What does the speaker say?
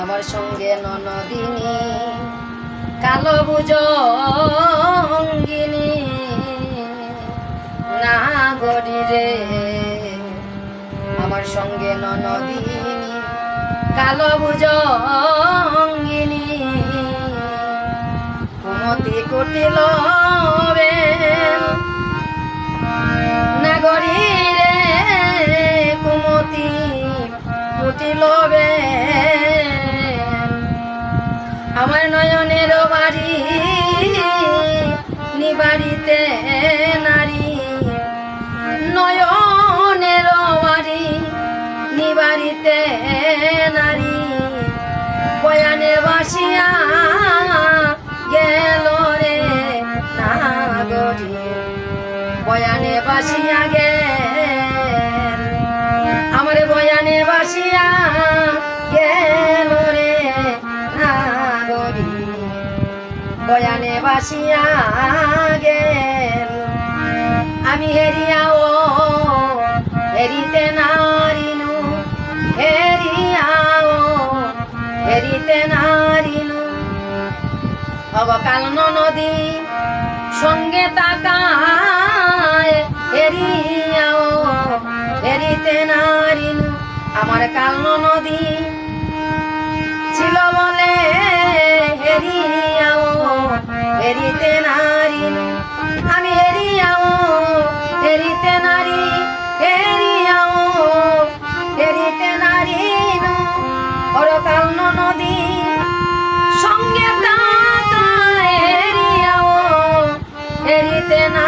আমার সঙ্গে ননদিনী, কালো বুজঙ্গিনী না রে আমার সঙ্গে ননদিনী, কালো বুজঙ্গিনী কুমতি কুটিল নাগরী রে, কুমতি কুটিল বেল। আমার নয়নের বাড়ি, নিবাড়িতে নারী। নয়নের বাড়ি, নিবাড়িতে নারী। বয়ানে বাসিয়া গেল রে নাগরী। বয়ানে বাসিয়া গেল। আমার বয়ানে বাসিয়া নাগরী বয়ানে বাসিয়া গেল। আমি হেরিয়াও হেরিতে নারিনু হেরিয়াও হেরিতে নারিনু। অবকাল নদী সঙ্গে তাকায় হেরিয়াও হেরিতে নারিনু। আমার কাল নদী ছিল বলে অরকাল নদী। সঙ্গে তাকায় হেরিয়াও হেরিতে না